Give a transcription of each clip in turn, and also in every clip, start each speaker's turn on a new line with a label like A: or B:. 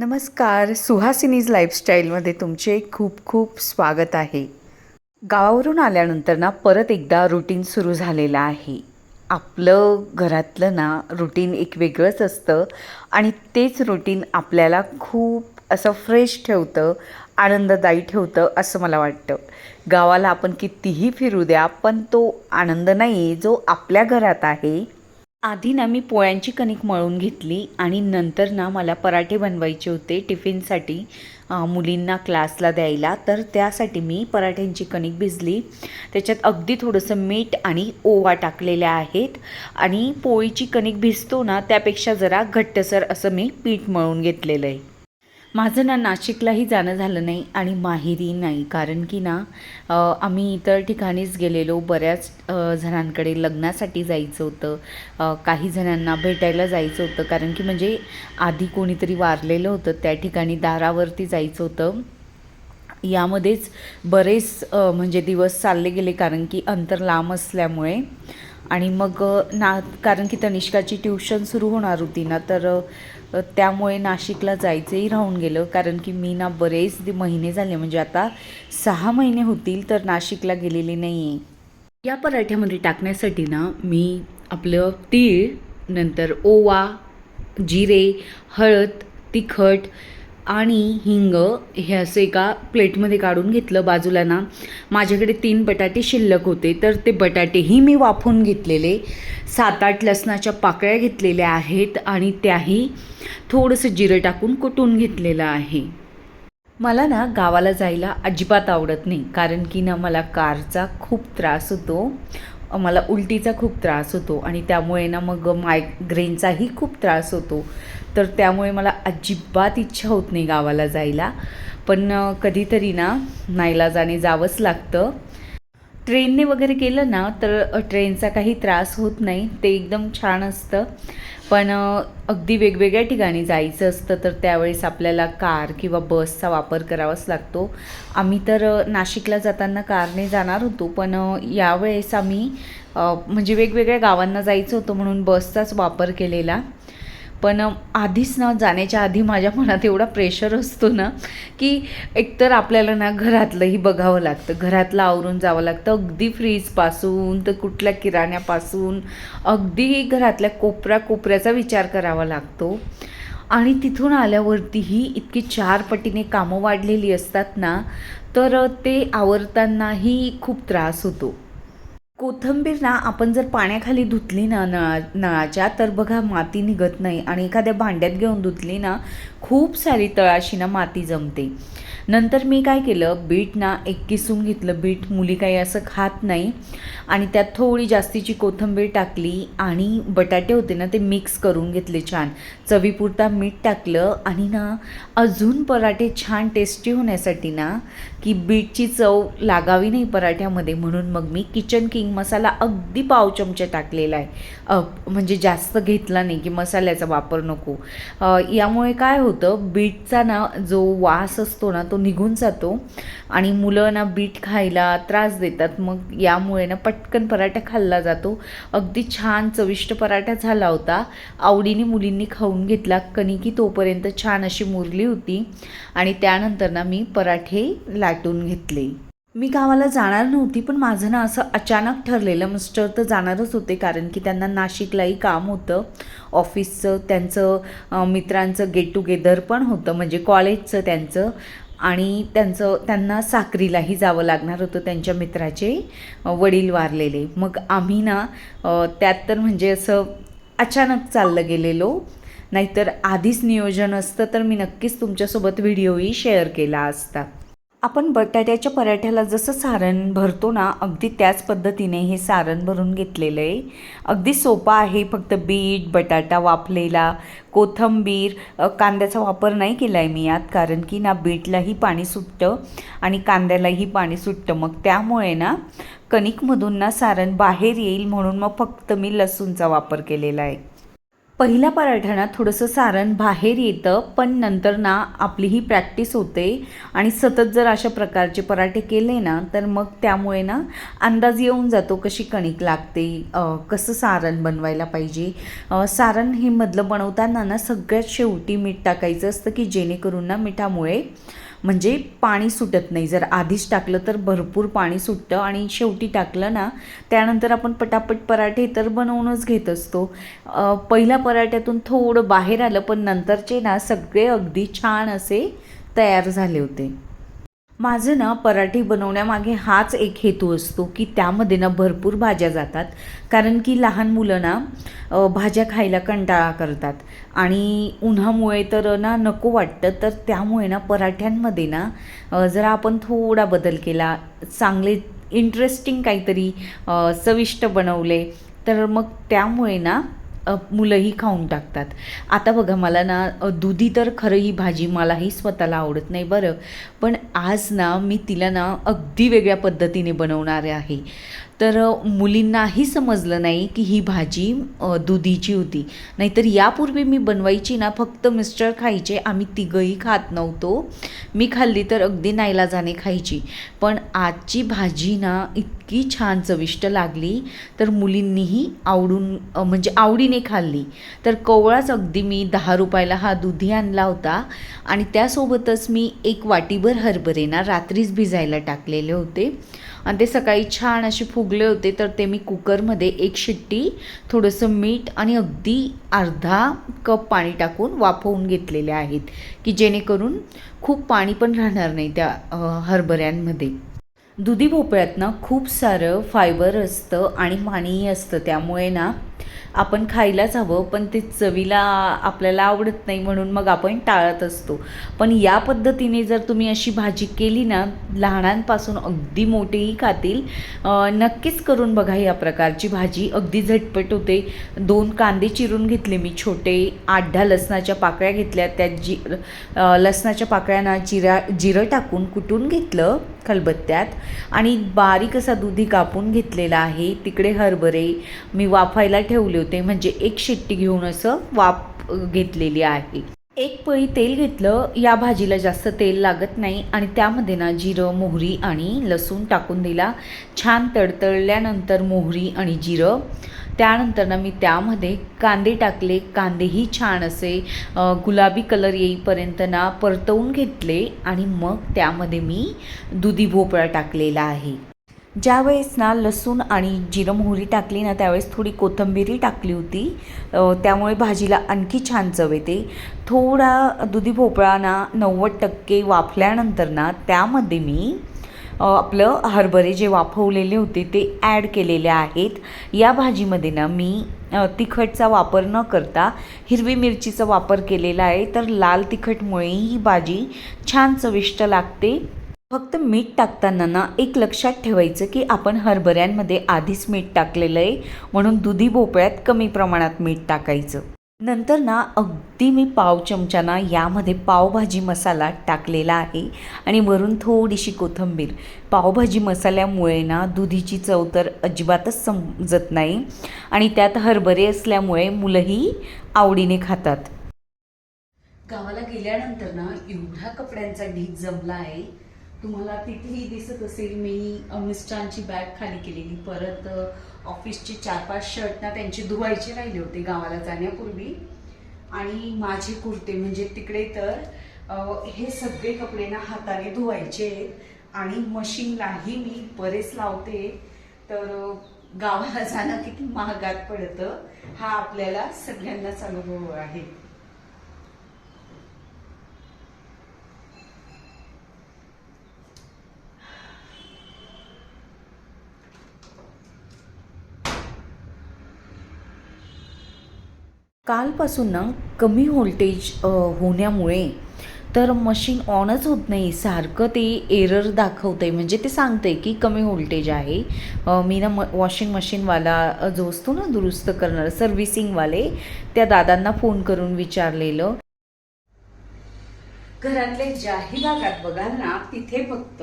A: नमस्कार सुहासिनीज लाईफस्टाईलमध्ये तुमचे खूप खूप स्वागत आहे. गावावरून आल्यानंतर ना परत एकदा रुटीन सुरू झालेलं आहे. आपलं घरातलं ना रुटीन एक वेगळंच असतं आणि तेच रुटीन आपल्याला खूप असं फ्रेश ठेवतं आनंददायी ठेवतं असं मला वाटतं. गावाला आपण कितीही फिरू द्या पण तो आनंद नाही जो आपल्या घरात आहे. आधी ना मी पोळ्यांची कणिक मळून घेतली आणि नंतर ना मला पराठे बनवायचे होते टिफिनसाठी मुलींना क्लासला द्यायला. तर त्यासाठी मी पराठ्यांची कणिक भिजली. त्याच्यात अगदी थोडंसं मीठ आणि ओवा टाकलेल्या आहेत. आणि पोळीची कणिक भिजतो ना त्यापेक्षा जरा घट्टसर असं मी पीठ मळून घेतलेलं आहे. माझं ना नाशिकलाही जाणं झालं नाही आणि माहेरी नाही. कारण की ना आम्ही इतर ठिकाणीच गेलेलो. बऱ्याच जणांकडे लग्नासाठी जायचं होतं. काही जणांना भेटायला जायचं होतं. कारण की म्हणजे आधी कोणीतरी वारलेलं होतं. त्या ठिकाणी दारावरती जायचं होतं. यामध्येच बरेच म्हणजे दिवस चालले गेले. कारण की अंतर लांब असल्यामुळे. आणि मग ना कारण की तनिष्काची ट्युशन सुरू होणार होती ना तर त्यामुळे नाशिकला जायचंही राहून गेलं. कारण की मी ना बरेच दि- महिने झाले. म्हणजे आता सहा महिने होतील तर नाशिकला गेलेली नाही आहे या पराठ्यामध्ये टाकण्यासाठी ना मी आपलं तीळ नंतर ओवा जिरे हळद तिखट आणि हिंग हे असं एका प्लेटमध्ये काढून घेतलं बाजूला ना माझ्याकडे तीन बटाटे शिल्लक होते तर ते बटाटेही मी वाफवून घेतलेले. सात आठ लसणाच्या पाकळ्या घेतलेल्या आहेत आणि त्याही थोडंसं जिरं टाकून कुटून घेतलेलं आहे. मला ना गावाला जायला अजिबात आवडत नाही कारण की ना मला कारचा खूप त्रास होतो. मला उलटीचा खूप त्रास होतो आणि त्यामुळे ना मग मायग्रेनचाही खूप त्रास होतो. तर त्यामुळे मला अजिबात इच्छा होत नाही गावाला जायला. पण कधीतरी ना नाईलाजाने जावंच लागतं. ट्रेनने वगैरे केलं ना तर ट्रेनचा काही त्रास होत नाही. ते एकदम छान असतं. पण अगदी वेगवेगळ्या ठिकाणी जायचं असतं तर त्यावेळेस आपल्याला कार किंवा बसचा वापर करावाच लागतो. आम्ही तर नाशिकला जाताना कारने जाणार होतो पण यावेळेस आम्ही म्हणजे वेगवेगळ्या गावांना जायचं होतं म्हणून बसचाच वापर केलेला. पण आधीच ना जाण्याच्या आधी माझ्या मनात एवढा प्रेशर असतो ना की एकतर आपल्याला ना घरातलंही बघावं लागतं. घरातलं आवरून जावं लागतं. अगदी फ्रीजपासून तर कुठल्या किराण्यापासून अगदी घरातल्या कोपऱ्या कोपऱ्याचा विचार करावा लागतो. आणि तिथून आल्यावरतीही इतकी चार पटीने कामं वाढलेली असतात ना तर ते आवरतानाही खूप त्रास होतो. कोथंबीर ना आपण जर पाण्याखाली धुतली ना नळा नळाच्या तर बघा माती निघत नाही. आणि एखाद्या भांड्यात घेऊन धुतली ना खूप सारी तळाशी ना माती जमते. नंतर मी काय केलं बीट ना एक किसून घेतलं. बीट मुली काही असं खात नाही. आणि त्यात थोडी जास्तीची कोथिंबीर टाकली आणि बटाटे होते ना ते मिक्स करून घेतले छान. चवीपुरता मीठ टाकलं आणि ना अजून पराठे छान टेस्टी होण्यासाठी ना की बीटची चव लागावी नाही पराठ्यामध्ये. म्हणून मग मी किचन किंग मसाला अगदी पाव चमचे टाकलेला आहे. म्हणजे जास्त घेतला नाही की मसाल्याचा वापर नको. यामुळे काय होतं बीटचा ना जो वास असतो ना तो निघून जातो आणि मुलं ना बीट खायला त्रास देतात. मग यामुळे ना पटकन पराठा खाल्ला जातो. अगदी छान चविष्ट पराठा झाला होता. आवडीने मुलींनी खाऊन घेतला. कणिकी तोपर्यंत छान अशी मुरली होती. आणि त्यानंतर ना मी पराठे लाटून घेतले. मी गावाला जाणार नव्हती पण माझं ना असं अचानक ठरलेलं मिस्टर तर जाणारच होते कारण की त्यांना नाशिकलाही काम होतं. ऑफिसचं त्यांचं मित्रांचं गेट टुगेदर पण होतं म्हणजे कॉलेजचं त्यांचं. आणि त्यांचं त्यांना साक्रीलाही जावं लागणार होतं त्यांच्या मित्राचे वडील वारलेले. मग आम्ही ना त्यात तर म्हणजे असं अचानक चाललं गेलेलो. नाहीतर आधीच नियोजन असतं तर मी नक्कीच तुमच्यासोबत व्हिडिओही शेअर केला असता. आपण बटाट्याच्या पराठ्याला जसं सारण भरतो ना अगदी त्याच पद्धतीने हे सारण भरून घेतलेलं आहे. अगदी सोपं आहे फक्त बीट बटाटा वाफलेला कोथंबीर कांद्याचा वापर नाही केला आहे मी यात कारण की ना बीटलाही पाणी सुटतं आणि कांद्यालाही पाणी सुटतं. मग त्यामुळे ना कणिकमधून ना सारण बाहेर येईल म्हणून मग फक्त मी लसूणचा वापर केलेला आहे. पहिल्या पराठ्याना थोडंसं सारण बाहेर येतं पण नंतर ना आपली ही प्रॅक्टिस होते. आणि सतत जर अशा प्रकारचे पराठे केले ना तर मग त्यामुळे ना अंदाज येऊन जातो कशी कणिक लागते कसं सारण बनवायला पाहिजे. सारण हे मधलं बनवताना ना सगळ्यात शेवटी मीठ टाकायचं असतं की जेणेकरून ना मिठामुळे म्हणजे पाणी सुटत नाही. जर आधीच टाकलं तर भरपूर पाणी सुटतं आणि शेवटी टाकलं ना त्यानंतर आपण पटापट पराठे तर बनवूनच घेत असतो. पहिल्या पराठ्यातून थोडं बाहेर आलं पण नंतरचे ना सगळे अगदी छान असे तयार झाले होते. माझं ना पराठे बनवण्यामागे हाच एक हेतू असतो की त्यामध्ये ना भरपूर भाज्या जातात. कारण की लहान मुलं ना भाज्या खायला कंटाळा करतात. आणि उन्हामुळे तर ना नको वाटतं तर त्यामुळे ना पराठ्यांमध्ये ना जरा आपण थोडा बदल केला. चांगले इंटरेस्टिंग काहीतरी चविष्ट बनवले. तर मग त्यामुळे ना मुलंही खाऊन टाकतात. आता बघा मला ना दुधी तर खरं ही भाजी मलाही स्वतःला आवडत नाही बरं. पण आज ना मी तिला ना अगदी वेगळ्या पद्धतीने बनवणार आहे. तर मुलींनाही समजलं नाही की ही भाजी दुधीची होती. नाहीतर यापूर्वी मी बनवायची ना फक्त मिस्टर खायचे. आम्ही तिघंही खात नव्हतो. मी खाल्ली तर अगदी नाईलाजाने खायची. पण आजची भाजी ना इतकी छान चविष्ट लागली तर मुलींनीही आवडून म्हणजे आवडीने खाल्ली. तर कवळाच अगदी मी दहा रुपयाला हा दुधी आणला होता आणि त्यासोबतच मी एक वाटीभर हरभरे ना रात्रीच भिजायला टाकलेले होते. आणि ते सकाळी छान असे फुगले होते तर ते मी कुकरमध्ये एक शिट्टी थोडंसं मीठ आणि अगदी अर्धा कप पाणी टाकून वाफवून घेतलेले आहेत की जेणेकरून खूप पाणी पण राहणार नाही त्या हरभऱ्यांमध्ये. दुधी भोपळ्यात ना खूप सारं फायबर असतं आणि पाणीही असतं त्यामुळे ना आपण खायलाच हवं पण ते चवीला आपल्याला आवडत नाही म्हणून मग आपण टाळत असतो. पण या पद्धतीने जर तुम्ही अशी भाजी केली ना लहानांपासून अगदी मोठेही खातील. नक्कीच करून बघा या प्रकारची भाजी. अगदी झटपट होते. दोन कांदे चिरून घेतले मी छोटे. आठ दहा लसणाच्या पाकळ्या घेतल्या. त्यात जी लसणाच्या पाकळ्यांना जिरा जिरं टाकून कुटून घेतलं खलबत्त्यात. आणि बारीक असा दुधी कापून घेतलेला आहे. तिकडे हरभरे मी वाफायला ठेवले होते. म्हणजे एक शिट्टी घेऊन असं वाफ घेतलेली आहे. एक पळी तेल घेतलं. या भाजीला जास्त तेल लागत नाही आणि त्यामध्ये ना जिरं मोहरी आणि लसूण टाकून दिला. छान तडतडल्यानंतर मोहरी आणि जिरं. त्यानंतर ना मी त्यामध्ये कांदे टाकले. कांदेही छान असे गुलाबी कलर येईपर्यंत ना परतवून घेतले आणि मग त्यामध्ये मी दुधी भोपळा टाकलेला आहे. ज्यावेळेस ना लसूण आणि जिरं मोहरी टाकली ना त्यावेळेस थोडी कोथिंबीरही टाकली होती. त्यामुळे भाजीला आणखी छान चव येते. थोडा दुधी भोपळा ना नव्वद टक्के वाफल्यानंतर ना त्यामध्ये मी आपलं हरभरे जे वाफवलेले होते ते ॲड केलेले आहेत. या भाजीमध्ये ना मी तिखटचा वापर न करता हिरवी मिरचीचा वापर केलेला आहे. तर लाल तिखटमुळे ही भाजी छान चविष्ट लागते. फक्त मीठ टाकताना ना एक लक्षात ठेवायचं की आपण हरभऱ्यांमध्ये आधीच मीठ टाकलेलं आहे. म्हणून दुधी भोपळ्यात कमी प्रमाणात मीठ टाकायचं. नंतर ना अगदी मी पाव चमचाना यामध्ये पावभाजी मसाला टाकलेला आहे. आणि वरून थोडीशी कोथिंबीर. पावभाजी मसाल्यामुळे ना दुधीची चव तर अजिबातच समजत नाही. आणि त्यात हरभरे असल्यामुळे मुलंही आवडीने खातात. गावाला गेल्यानंतर ना एवढा कपड्यांचा ढीक जमला आहे. तुम्हाला तिथेही दिसत असेल मी मिस्टरांची बॅग खाली केलेली. परत ऑफिसचे चार पाच शर्ट ना त्यांचे धुवायचे राहिले होते गावाला जाण्यापूर्वी. आणि माझे कुर्ते म्हणजे तिकडे तर हे सगळे कपडे ना हाताने धुवायचे आहेत आणि मशीनलाही मी बरेच लावते. तर गावाला जाणं किती महागात पडतं हा आपल्याला सगळ्यांनाच अनुभव आहे. कालपासून ना कमी व्होल्टेज होण्यामुळे तर मशीन ऑनच होत नाही. सारखं ते एरर दाखवतं आहे म्हणजे ते सांगतं आहे की कमी व्होल्टेज आहे. मी ना म वॉशिंग मशीनवाला जो असतो ना दुरुस्त करणार सर्व्हिसिंगवाले त्या दादांना फोन करून विचारलेलं. घरातल्या ज्याही भागात बघाल ना तिथे फक्त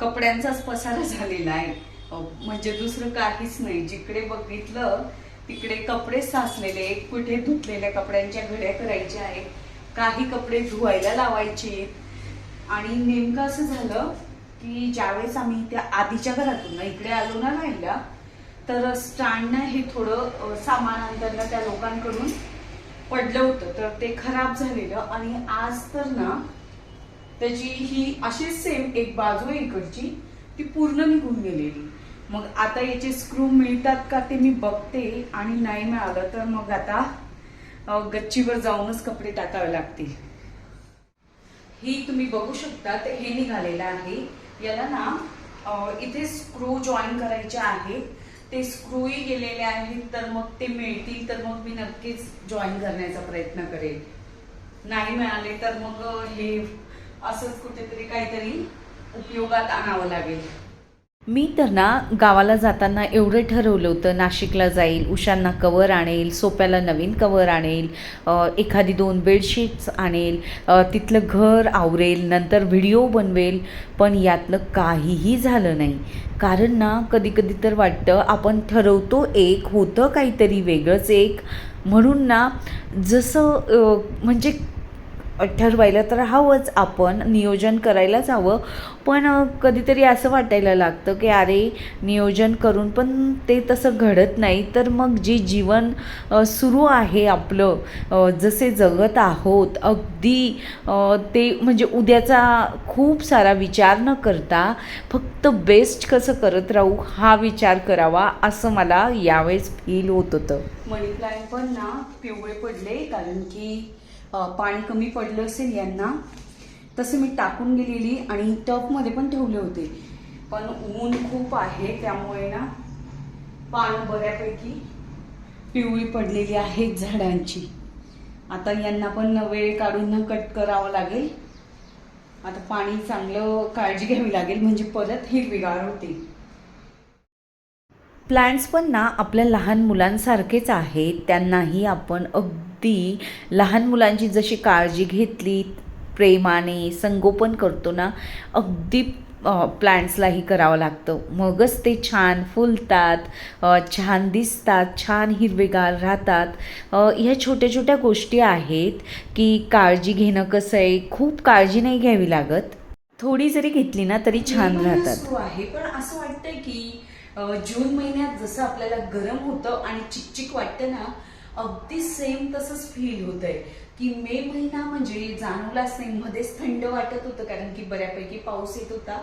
A: कपड्यांचाच पसारा झालेला आहे. म्हणजे दुसरं काहीच नाही. जिकडे बघितलं तिकडे कपडे साचलेले कुठे धुतलेल्या कपड्यांच्या घड्या करायच्या आहेत काही कपडे धुवायला लावायचे आणि नेमकं असं झालं की ज्यावेळेस आम्ही त्या आधीच्या घरातून ना इकडे आलो ना राहिला तर स्टँडनं हे थोडं सामान आणताना त्या लोकांकडून पडलं होतं. तर ते खराब झालेलं आणि आज तर ना त्याची ही अशीच सेम एक बाजू आहे इकडची ती पूर्ण निघून गेलेली. मग आता याचे स्क्रू मिळतात का ते मी बघते आणि नाही मिळालं तर मग आता गच्चीवर जाऊनच कपडे टाकावे लागतील. ही तुम्ही बघू शकता ते हे निघालेलं आहे. याला ना इथे स्क्रू जॉईन करायचे आहेत ते स्क्रूही गेलेले आहेत तर मग ते मिळतील तर मग मी नक्कीच जॉईन करण्याचा प्रयत्न करेन. नाही मिळाले तर मग हे असंच कुठेतरी काहीतरी उपयोगात आणावं लागेल. मी तर ना गावाला जाताना एवढं ठरवलं होतं नाशिकला जाईल उशांना कवर आणेल सोप्याला नवीन कवर आणेल एखादी दोन बेडशीट्स आणेल तिथलं घर आवरेल नंतर व्हिडिओ बनवेल पण यातलं काहीही झालं नाही. कारण ना कधी कधी तर वाटतं आपण ठरवतो एक होतं काहीतरी वेगळंच एक. म्हणून ना जसं म्हणजे ठरवायला तर हवंच आपण नियोजन करायलाच हवं पण कधीतरी असं वाटायला लागतं की अरे नियोजन करून पण ते तसं घडत नाही. तर मग जे जीवन सुरू आहे आपलं जसे जगत आहोत अगदी ते म्हणजे उद्याचा खूप सारा विचार न करता फक्त बेस्ट कसं करत राहू हा विचार करावा असं मला यावेळेस फील होत होतं. मनी प्लांट पण ना पिवळे पडले कारण की पाणी कमी पडलं असेल यांना तसे मी टाकून गेलेली आणि टपमध्ये पण ठेवले होते. पण ऊन खूप आहे त्यामुळे ना पानं बऱ्यापैकी पिवळी पडलेली आहेत झाडांची. आता यांना पण वेळ काढून ना कट करावं लागेल. आता पाणी चांगलं काळजी घ्यावी लागेल म्हणजे परत हिरवीगार होते प्लांट्स पण ना आपल्या लहान मुलांसारखेच आहेत. त्यांनाही आपण अगदी लहान मुलांची जशी काळजी घेतली प्रेमाने संगोपन करतो ना अगदी प्लांट्सलाही करावं लागतं. मगच ते छान फुलतात छान दिसतात छान हिरवेगार राहतात. ह्या छोट्या छोट्या गोष्टी आहेत की काळजी घेणं कसं आहे खूप काळजी नाही घ्यावी लागत. थोडी जरी घेतली ना तरी छान राहतात.
B: आहे पण असं वाटतंय की जून महिन्यात जसं आपल्याला गरम होतं आणि चिकचिक वाटतं ना अगदी सेम तसंच फील होत आहे की मे महिना म्हणजे जाणवलाच नाही मध्येच थंड वाटत होतं कारण की बऱ्यापैकी पाऊस येत होता.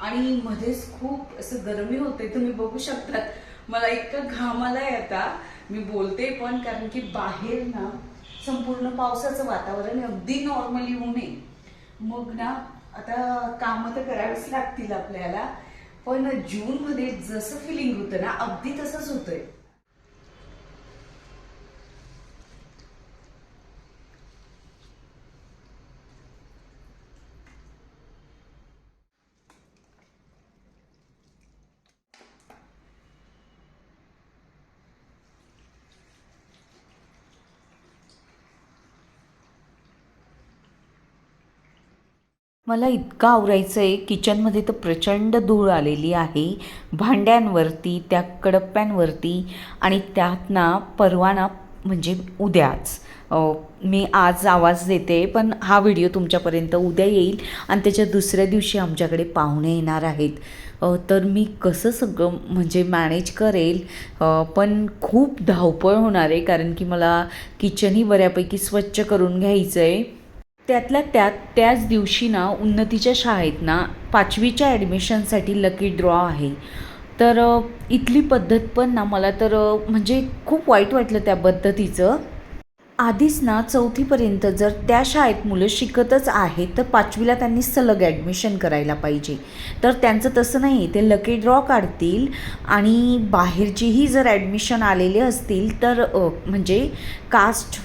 B: आणि मध्येच खूप असं गरमी होते तुम्ही बघू शकतात. मला इतकं घाम आलाय आता. मी बोलते पण कारण की बाहेर ना संपूर्ण पावसाचं वातावरण अगदी नॉर्मली ऊन आहे. मग ना आता कामं तर करावीच लागतील आपल्याला. पण जून मध्ये जसं फिलिंग होतं ना अगदी तसंच होतंय.
A: मला इतकं आवरायचं आहे किचनमध्ये तर प्रचंड धूळ आलेली आहे. भांड्यांवरती त्या कडप्प्यांवरती आणि त्यात ना परवाना म्हणजे उद्याच. मी आज आवाज देते पण हा व्हिडिओ तुमच्यापर्यंत उद्या येईल आणि त्याच्या दुसऱ्या दिवशी आमच्याकडे पाहुणे येणार आहेत. तर मी कसं सगळं म्हणजे मॅनेज करेल? पण खूप धावपळ होणार आहे कारण की मला किचनही बऱ्यापैकी स्वच्छ करून घ्यायचं आहे त्यातल्या त्यात त्याच दिवशी ना उन्नतीच्या शाळेत ना पाचवीच्या ॲडमिशनसाठी लकी ड्रॉ आहे. तर इथली पद्धत पण ना मला तर म्हणजे खूप वाईट वाटलं त्या पद्धतीचं. आधीच ना चौथीपर्यंत जर त्या शाळेत मुलं शिकतच आहेत तर पाचवीला त्यांनी सलग ॲडमिशन करायला पाहिजे. तर त्यांचं तसं नाही ते लकी ड्रॉ काढतील आणि बाहेरचीही जर ॲडमिशन आलेले असतील तर म्हणजे कास्ट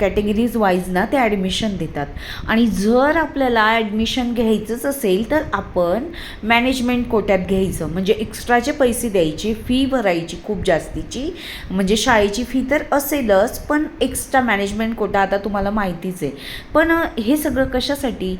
A: कॅटेगरीज वाईज ना ते ॲडमिशन देतात. आणि जर आपल्याला ॲडमिशन घ्यायचंच असेल तर आपण मॅनेजमेंट कोट्यात घ्यायचं. म्हणजे एक्स्ट्राचे पैसे द्यायचे फी भरायची खूप जास्तीची. म्हणजे शाळेची फी तर असेलच पण एक्स्ट्रा मॅनेजमेंट कोटा आता तुम्हाला माहितीच आहे. पण हे सगळं कशासाठी?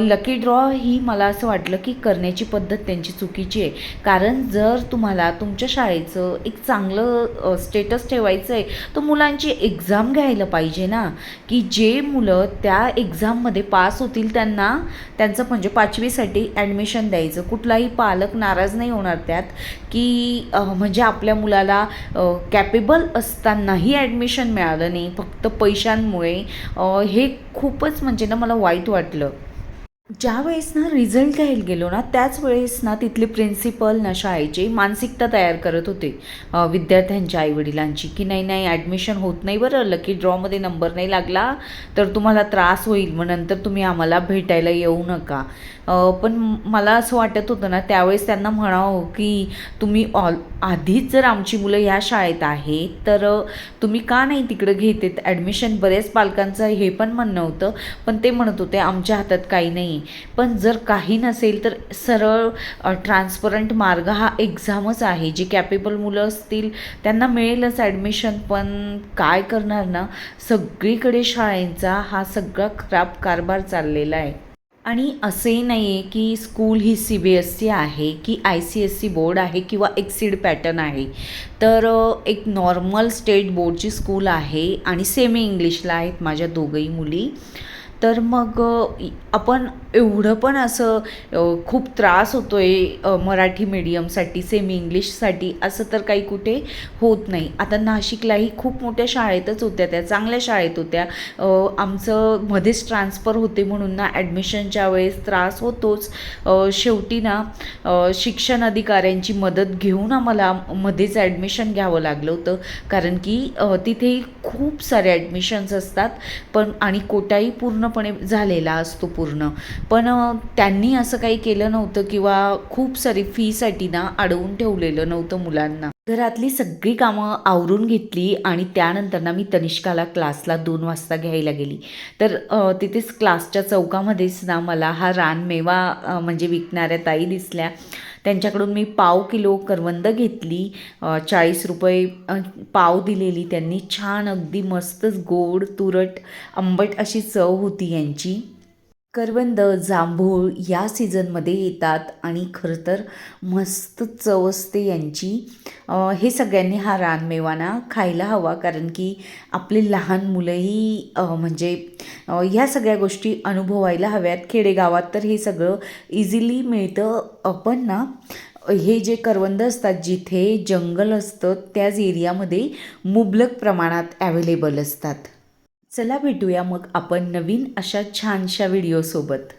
A: लकी ड्रॉ ही मला असं वाटलं की करण्याची पद्धत त्यांची चुकीची आहे. कारण जर तुम्हाला तुमच्या शाळेचं एक चांगलं स्टेटस ठेवायचं आहे तर मुलांची एक्झाम घ्यायला पाहिजे ना. की जे मुलं त्या एक्झाममध्ये पास होतील त्यांना त्यांचं म्हणजे पाचवीसाठी ॲडमिशन द्यायचं. कुठलाही पालक नाराज नाही होणार त्यात की म्हणजे आपल्या मुलाला कॅपेबल असतानाही ॲडमिशन मिळालं नाही. फक्त पैशांमुळे हे खूपच म्हणजे ना मला वाईट वाटलं. ज्या वेळेस ना रिझल्ट घ्यायला गेलो ना त्याच वेळेस ना तिथले प्रिन्सिपल ना शाळेचे मानसिकता तयार करत होते विद्यार्थ्यांच्या आईवडिलांची की नाही नाही ॲडमिशन होत नाही बरं लकी ड्रॉमध्ये नंबर नाही लागला तर तुम्हाला त्रास होईल मग नंतर तुम्ही आम्हाला भेटायला येऊ नका. पण मला असं वाटत होतं ना त्यावेळेस त्यांना म्हणावं की तुम्ही ऑल आधीच जर आमची मुलं ह्या शाळेत आहेत तर तुम्ही का नाही तिकडं घेतेत? ॲडमिशन बऱ्याच पालकांचं हे पण म्हणणं होतं पण ते म्हणत होते आमच्या हातात काही नाही पण जर काही नसेल तर सरळ ट्रान्सपरंट मार्ग हा एक्झामच आहे जे कॅपेबल मुलं असतील त्यांना मिळेलच ॲडमिशन पण काय करणार ना सगळीकडे शाळेंचा हा सगळा खराब कारभार चाललेला आहे. आणि असंही नाही आहे की स्कूल ही सी बी एस सी आहे की I C S C board आहे किंवा एक्सिड पॅटर्न आहे. तर एक नॉर्मल स्टेट बोर्डची स्कूल आहे आणि सेमी इंग्लिशला आहेत माझ्या दोघंही मुली. तर मग आपण एवढं पण असं खूप त्रास होतो आहे मराठी मीडियमसाठी सेमी इंग्लिशसाठी असं तर काही कुठे होत नाही. आता नाशिकलाही खूप मोठ्या शाळेतच होत्या त्या चांगल्या शाळेत होत्या. आमचं मध्येच ट्रान्सफर होते म्हणून ना ॲडमिशनच्या वेळेस त्रास होतोच. शेवटी ना शिक्षण अधिकाऱ्यांची मदत घेऊन आम्हाला मध्येच ॲडमिशन घ्यावं लागलं होतं. कारण की तिथेही तिथे खूप सारे ॲडमिशन्स असतात पण आणि कोटाही पूर्णपणे झालेला असतो पूर्ण. पण त्यांनी असं काही केलं नव्हतं किंवा खूप सारी फीसाठी ना अडवून ठेवलेलं नव्हतं मुलांना. घरातली सगळी कामं आवरून घेतली आणि त्यानंतर ना मी तनिष्काला क्लासला दोन वाजता घ्यायला गेली. तर तिथेच क्लासच्या चौकामध्येच ना मला हा रानमेवा म्हणजे विकणाऱ्या ताई दिसल्या. त्यांच्याकडून मी पाव किलो करवंद घेतली चाळीस रुपये पाव दिलेली त्यांनी. छान अगदी मस्तच गोड तुरट आंबट अशी चव होती यांची. करवंद जांभूळ या सीझनमध्ये येतात. आणि खरं तर मस्त चव असते यांची. हे सगळ्यांनी हा रानमेवाना खायला हवा. कारण की आपले लहान मुलंही म्हणजे ह्या सगळ्या गोष्टी अनुभवायला हव्यात. खेडेगावात तर हे सगळं इझिली मिळतं. पण ना हे जे करवंद असतात जिथे जंगल असतं त्याच एरियामध्ये मुबलक प्रमाणात ॲवेलेबल असतात. चला भेटूया मग आपण नवीन अशा छानशा व्हिडिओसोबत